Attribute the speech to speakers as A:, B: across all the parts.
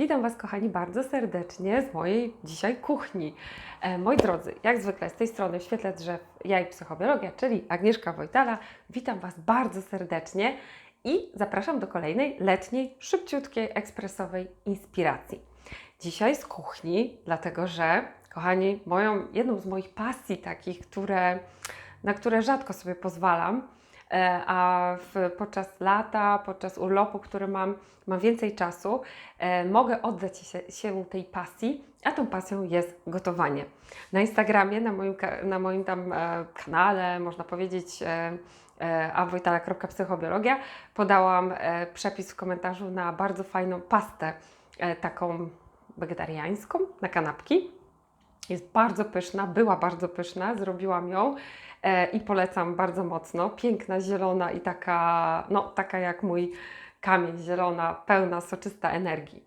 A: Witam Was, kochani, bardzo serdecznie z mojej dzisiaj kuchni. E, moi drodzy, jak zwykle z tej strony w świetle drzew ja i psychobiologia, czyli Agnieszka Wojtala. Witam Was bardzo serdecznie i zapraszam do kolejnej letniej, szybciutkiej, ekspresowej inspiracji. Dzisiaj z kuchni, dlatego że, kochani, moją, jedną z moich pasji takich, które, na które rzadko sobie pozwalam, a w, podczas lata, podczas urlopu, który mam, mam więcej czasu, e, mogę oddać się, się tej pasji, a tą pasją jest gotowanie. Na Instagramie, na moim, na moim tam e, kanale, można powiedzieć, e, e, awojtala.psychobiologia, podałam e, przepis w komentarzu na bardzo fajną pastę, e, taką wegetariańską, na kanapki. Jest bardzo pyszna, była bardzo pyszna, zrobiłam ją e, i polecam bardzo mocno. Piękna, zielona i taka, no, taka jak mój kamień, zielona, pełna, soczysta energii.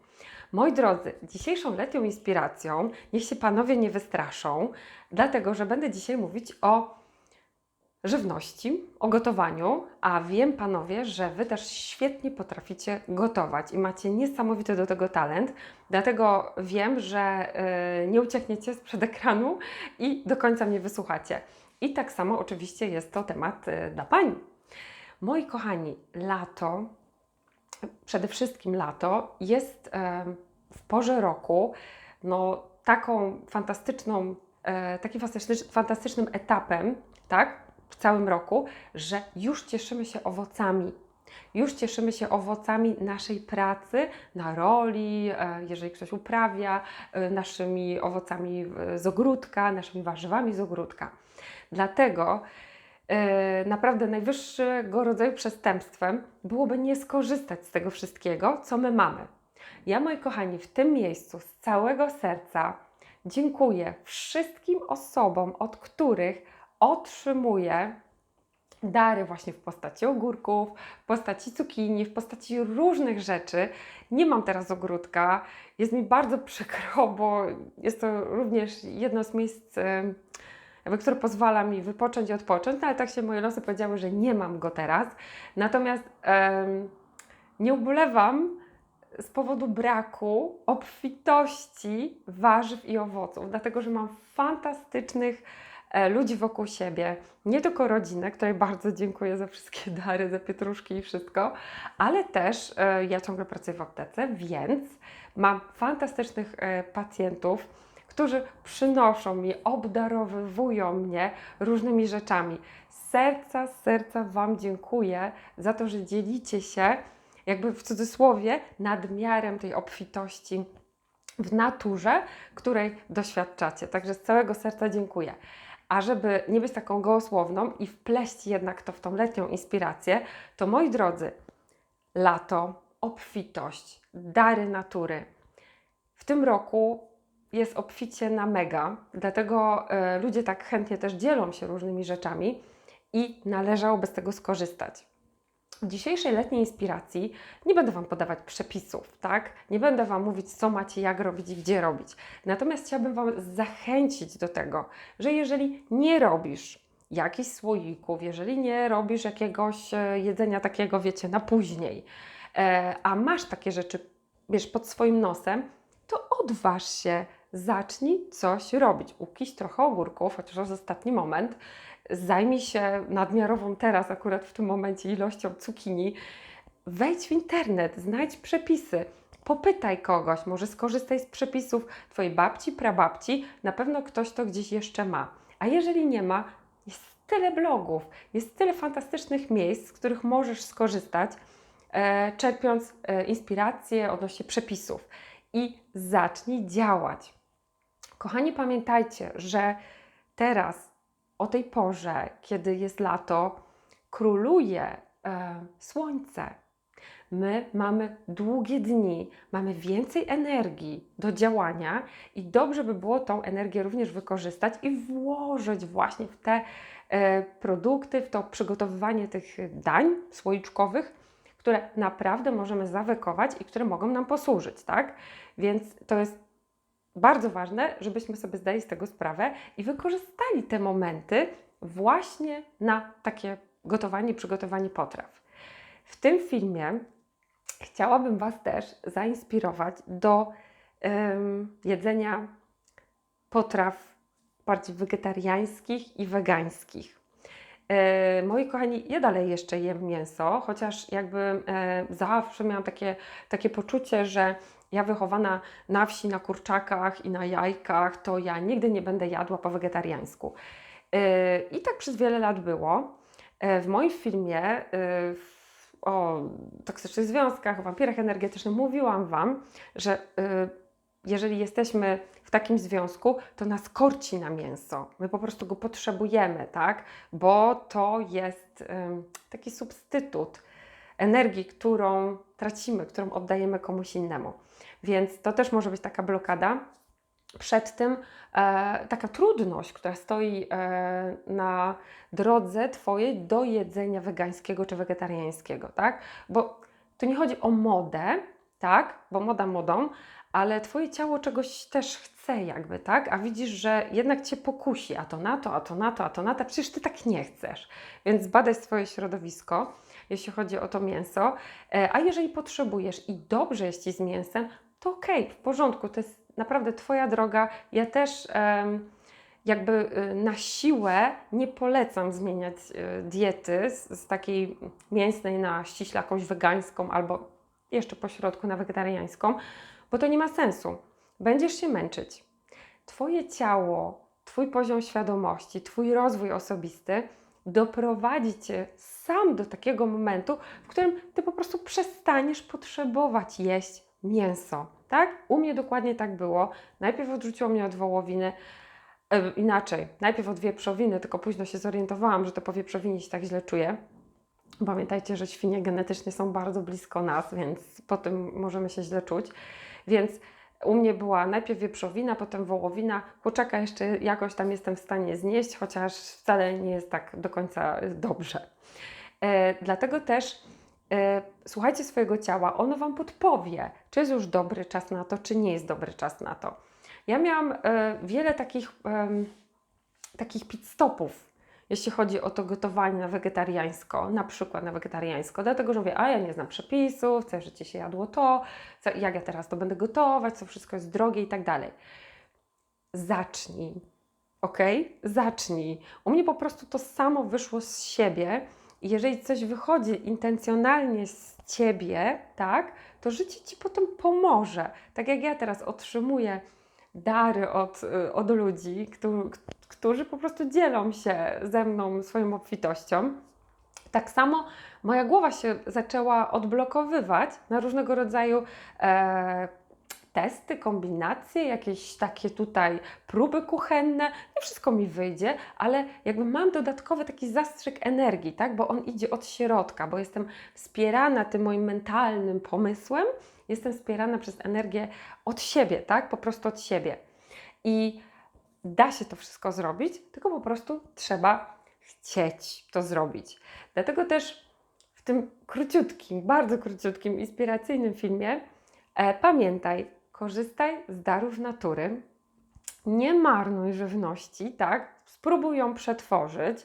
A: Moi drodzy, dzisiejszą letnią inspiracją niech się panowie nie wystraszą, dlatego że będę dzisiaj mówić o żywności, o gotowaniu, a wiem panowie, że wy też świetnie potraficie gotować i macie niesamowity do tego talent, dlatego wiem, że y, nie uciekniecie sprzed ekranu i do końca mnie wysłuchacie. I tak samo oczywiście jest to temat y, dla pań. Moi kochani, lato, przede wszystkim lato, jest em, w porze roku no, taką fantastyczną, takim fantastycz- fantastycznym etapem, tak, w całym roku, że już cieszymy się owocami. Już cieszymy się owocami naszej pracy na roli, e, jeżeli ktoś uprawia, e, naszymi owocami z ogródka, naszymi warzywami z ogródka. Dlatego e, naprawdę najwyższego rodzaju przestępstwem byłoby nie skorzystać z tego wszystkiego, co my mamy. Ja, moi kochani, w tym miejscu z całego serca dziękuję wszystkim osobom, od których otrzymuję dary właśnie w postaci ogórków, w postaci cukinii, w postaci różnych rzeczy. Nie mam teraz ogródka. Jest mi bardzo przykro, bo jest to również jedno z miejsc, które pozwala mi wypocząć i odpocząć, no ale tak się moje losy powiedziały, że nie mam go teraz. Natomiast em, nie ubolewam z powodu braku obfitości warzyw i owoców, dlatego że mam fantastycznych ludzi wokół siebie, nie tylko rodzinę, której bardzo dziękuję za wszystkie dary, za pietruszki i wszystko, ale też e, ja ciągle pracuję w aptece, więc mam fantastycznych e, pacjentów, którzy przynoszą mi, obdarowywują mnie różnymi rzeczami. Z serca, z serca Wam dziękuję za to, że dzielicie się, jakby w cudzysłowie, nadmiarem tej obfitości w naturze, której doświadczacie. Także z całego serca dziękuję. A żeby nie być taką gołosłowną i wpleść jednak to w tą letnią inspirację, to moi drodzy, lato, obfitość, dary natury. W tym roku jest obficie na mega, dlatego e, ludzie tak chętnie też dzielą się różnymi rzeczami i należałoby z tego skorzystać. Dzisiejszej letniej inspiracji nie będę Wam podawać przepisów, tak? Nie będę Wam mówić, co macie, jak robić i gdzie robić. Natomiast chciałabym Wam zachęcić do tego, że jeżeli nie robisz jakichś słoików, jeżeli nie robisz jakiegoś e, jedzenia takiego, wiecie, na później, e, a masz takie rzeczy, wiesz, pod swoim nosem, to odważ się, zacznij coś robić. Ukiś trochę ogórków, chociaż jest ostatni moment. Zajmij się nadmiarową teraz, akurat w tym momencie, ilością cukinii. Wejdź w internet, znajdź przepisy, popytaj kogoś, może skorzystaj z przepisów Twojej babci, prababci, na pewno ktoś to gdzieś jeszcze ma. A jeżeli nie ma, jest tyle blogów, jest tyle fantastycznych miejsc, z których możesz skorzystać, e, czerpiąc e, inspiracje odnośnie przepisów. I zacznij działać. Kochani, pamiętajcie, że teraz, o tej porze, kiedy jest lato, króluje e, słońce. My mamy długie dni, mamy więcej energii do działania i dobrze by było tą energię również wykorzystać i włożyć właśnie w te e, produkty, w to przygotowywanie tych dań słoiczkowych, które naprawdę możemy zawykować i które mogą nam posłużyć, tak? Więc to jest bardzo ważne, żebyśmy sobie zdali z tego sprawę i wykorzystali te momenty właśnie na takie gotowanie, przygotowanie potraw. W tym filmie chciałabym Was też zainspirować do em, jedzenia potraw bardziej wegetariańskich i wegańskich. E, moi kochani, ja dalej jeszcze jem mięso, chociaż jakby e, zawsze miałam takie, takie poczucie, że ja wychowana na wsi, na kurczakach i na jajkach, to ja nigdy nie będę jadła po wegetariańsku. E, I tak przez wiele lat było. E, w moim filmie w- o toksycznych związkach, wampirach energetycznych mówiłam Wam, że jeżeli jesteśmy w takim związku, to nas korci na mięso. My po prostu go potrzebujemy, tak? Bo to jest taki substytut energii, którą tracimy, którą oddajemy komuś innemu. Więc to też może być taka blokada. Przed tym e, taka trudność, która stoi e, na drodze Twojej do jedzenia wegańskiego czy wegetariańskiego, tak? Bo tu nie chodzi o modę, tak? Bo moda modą, ale Twoje ciało czegoś też chce, jakby, tak? A widzisz, że jednak Cię pokusi, a to na to, a to na to, a to na to, przecież Ty tak nie chcesz. Więc badaj swoje środowisko, jeśli chodzi o to mięso. E, A jeżeli potrzebujesz i dobrze jest Ci z mięsem, to okej, w porządku, to jest naprawdę Twoja droga. Ja też jakby y, na siłę nie polecam zmieniać y, diety z, z takiej mięsnej na ściśle jakąś wegańską albo jeszcze pośrodku na wegetariańską, bo to nie ma sensu. Będziesz się męczyć. Twoje ciało, Twój poziom świadomości, Twój rozwój osobisty doprowadzi Cię sam do takiego momentu, w którym Ty po prostu przestaniesz potrzebować jeść mięso. Tak? U mnie dokładnie tak było. Najpierw odrzuciło mnie od wołowiny, e, inaczej, najpierw od wieprzowiny, tylko późno się zorientowałam, że to po wieprzowinie się tak źle czuję. Pamiętajcie, że świnie genetycznie są bardzo blisko nas, więc po tym możemy się źle czuć. Więc u mnie była najpierw wieprzowina, potem wołowina. Kurczaka jeszcze jakoś tam jestem w stanie znieść, chociaż wcale nie jest tak do końca dobrze. E, dlatego też e, słuchajcie swojego ciała, ono Wam podpowie, czy jest już dobry czas na to, czy nie jest dobry czas na to. Ja miałam e, wiele takich, takich pit stopów, jeśli chodzi o to gotowanie na wegetariańsko, na przykład na wegetariańsko, dlatego że mówię, a ja nie znam przepisów, całe życie się jadło to, co, jak ja teraz to będę gotować, co wszystko jest drogie i tak dalej. Zacznij, ok? Zacznij. U mnie po prostu to samo wyszło z siebie jeżeli coś wychodzi intencjonalnie z Ciebie, tak, to życie Ci potem pomoże. Tak jak ja teraz otrzymuję dary od, y, od ludzi, którzy, którzy po prostu dzielą się ze mną swoją obfitością. Tak samo moja głowa się zaczęła odblokowywać na różnego rodzaju e, testy, kombinacje, jakieś takie tutaj próby kuchenne. Nie wszystko mi wyjdzie, ale jakby mam dodatkowy taki zastrzyk energii, tak? bo on idzie od środka, bo jestem wspierana tym moim mentalnym pomysłem, jestem wspierana przez energię od siebie, tak? po prostu od siebie. I da się to wszystko zrobić, tylko po prostu trzeba chcieć to zrobić. Dlatego też w tym króciutkim, bardzo króciutkim, inspiracyjnym filmie e, pamiętaj, korzystaj z darów natury, nie marnuj żywności, tak? Spróbuj ją przetworzyć,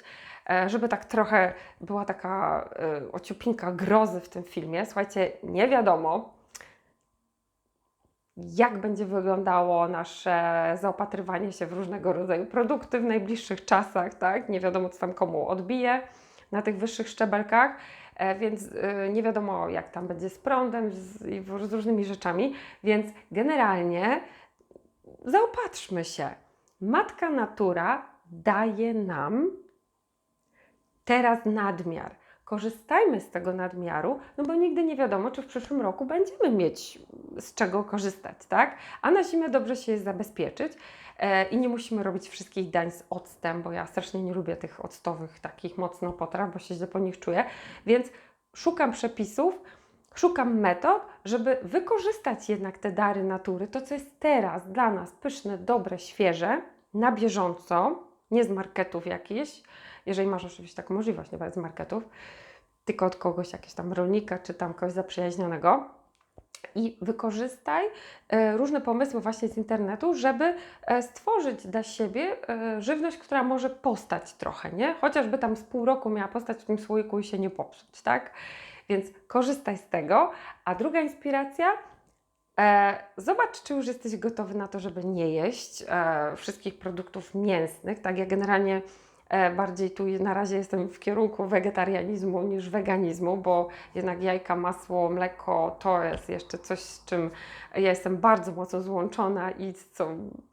A: e, żeby tak trochę była taka e, ociupinka grozy w tym filmie. Słuchajcie, nie wiadomo, jak będzie wyglądało nasze zaopatrywanie się w różnego rodzaju produkty w najbliższych czasach, tak? Nie wiadomo, co tam komu odbije na tych wyższych szczebelkach, e, więc e, nie wiadomo, jak tam będzie z prądem z, i w- z różnymi rzeczami, więc generalnie zaopatrzmy się. Matka Natura daje nam teraz nadmiar. Korzystajmy z tego nadmiaru, no bo nigdy nie wiadomo, czy w przyszłym roku będziemy mieć z czego korzystać, tak? A na zimę dobrze się jest zabezpieczyć e, i nie musimy robić wszystkich dań z octem, bo ja strasznie nie lubię tych octowych takich mocno potraw, bo się źle po nich czuję, więc szukam przepisów, szukam metod, żeby wykorzystać jednak te dary natury, to co jest teraz dla nas pyszne, dobre, świeże, na bieżąco, nie z marketów jakichś, jeżeli masz oczywiście taką możliwość, nie z marketów, tylko od kogoś, jakiegoś tam rolnika, czy tam kogoś zaprzyjaźnionego. I wykorzystaj e, różne pomysły właśnie z internetu, żeby e, stworzyć dla siebie e, żywność, która może postać trochę, nie? Chociażby tam z pół roku miała postać w tym słoiku i się nie popsuć, tak? Więc korzystaj z tego. A druga inspiracja, zobacz, czy już jesteś gotowy na to, żeby nie jeść wszystkich produktów mięsnych. Tak, ja generalnie bardziej tu na razie jestem w kierunku wegetarianizmu niż weganizmu, bo jednak jajka, masło, mleko to jest jeszcze coś, z czym ja jestem bardzo mocno złączona i co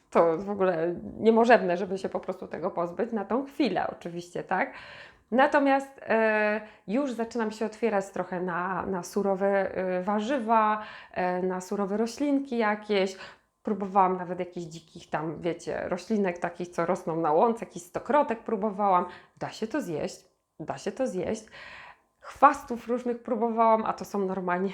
A: to w ogóle niemożebne, żeby się po prostu tego pozbyć na tą chwilę, oczywiście, tak? Natomiast e, już zaczynam się otwierać trochę na, na surowe e, warzywa, e, na surowe roślinki jakieś. Próbowałam nawet jakichś dzikich tam, wiecie, roślinek takich, co rosną na łące, jakiś stokrotek próbowałam. Da się to zjeść, da się to zjeść. Chwastów różnych próbowałam, a to są normalnie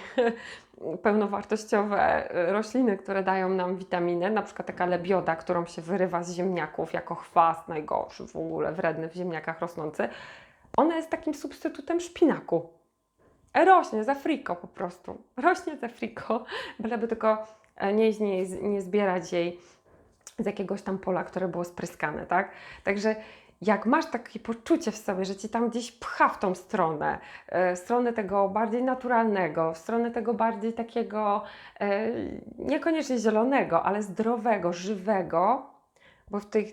A: pełnowartościowe rośliny, które dają nam witaminy, na przykład taka lebioda, którą się wyrywa z ziemniaków jako chwast, najgorszy w ogóle, wredny w ziemniakach rosnący. Ona jest takim substytutem szpinaku. Rośnie z Afriko po prostu. Rośnie z Afriko, byleby tylko nie, nie, nie zbierać jej z jakiegoś tam pola, które było spryskane, tak? Także jak masz takie poczucie w sobie, że ci tam gdzieś pcha w tą stronę, e, w stronę tego bardziej naturalnego, w stronę tego bardziej takiego e, niekoniecznie zielonego, ale zdrowego, żywego, bo w tych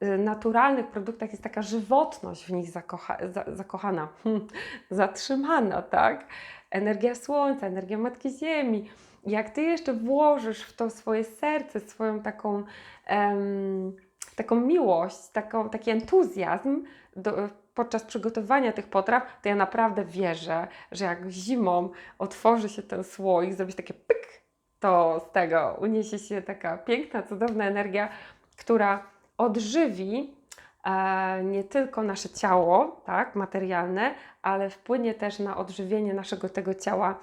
A: e, naturalnych produktach jest taka żywotność w nich zakocha, za, zakochana, zatrzymana, tak? Energia słońca, energia Matki Ziemi. Jak ty jeszcze włożysz w to swoje serce, swoją taką. taką miłość, taką, taki entuzjazm do, podczas przygotowania tych potraw, to ja naprawdę wierzę, że jak zimą otworzy się ten słoik, zrobić takie pyk, to z tego uniesie się taka piękna, cudowna energia, która odżywi e, nie tylko nasze ciało, tak, materialne, ale wpłynie też na odżywienie naszego tego ciała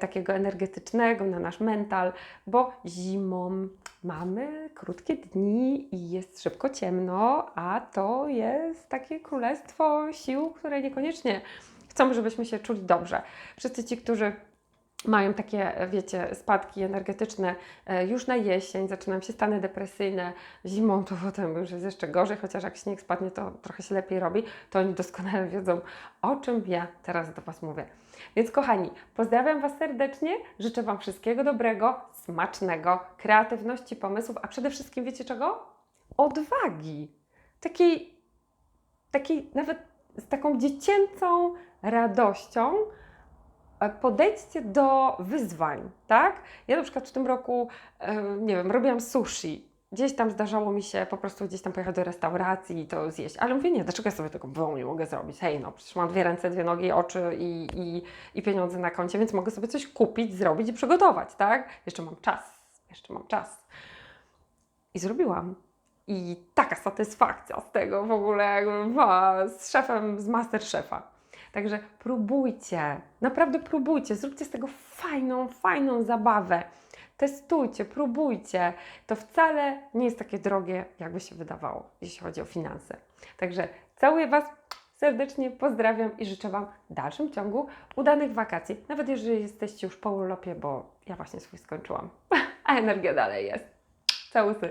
A: takiego energetycznego, na nasz mental, bo zimą mamy krótkie dni i jest szybko ciemno, a to jest takie królestwo sił, które niekoniecznie chcą, żebyśmy się czuli dobrze. Wszyscy ci, którzy mają takie, wiecie, spadki energetyczne e, już na jesień, zaczynają się stany depresyjne, zimą to potem już jest jeszcze gorzej, chociaż jak śnieg spadnie, to trochę się lepiej robi, to oni doskonale wiedzą, o czym ja teraz do Was mówię. Więc kochani, pozdrawiam Was serdecznie, życzę Wam wszystkiego dobrego, smacznego, kreatywności, pomysłów, a przede wszystkim wiecie czego? Odwagi. Takiej, takiej nawet z taką dziecięcą radością, e, podejdźcie do wyzwań, tak? Ja na przykład w tym roku, e, nie wiem, robiłam sushi. Gdzieś tam zdarzało mi się po prostu gdzieś tam pojechać do restauracji i to zjeść. Ale mówię, nie, dlaczego ja sobie tego w nie mogę zrobić? Hej, no przecież mam dwie ręce, dwie nogi, oczy i, i, i pieniądze na koncie, więc mogę sobie coś kupić, zrobić i przygotować, tak? Jeszcze mam czas, jeszcze mam czas. I zrobiłam. I taka satysfakcja z tego w ogóle, z szefem, z Masterchefa. Także próbujcie, naprawdę próbujcie, zróbcie z tego fajną, fajną zabawę. Testujcie, próbujcie. To wcale nie jest takie drogie, jakby się wydawało, jeśli chodzi o finanse. Także całuję Was serdecznie, pozdrawiam i życzę Wam w dalszym ciągu udanych wakacji. Nawet jeżeli jesteście już po urlopie, bo ja właśnie swój skończyłam, a energia dalej jest. Całusy.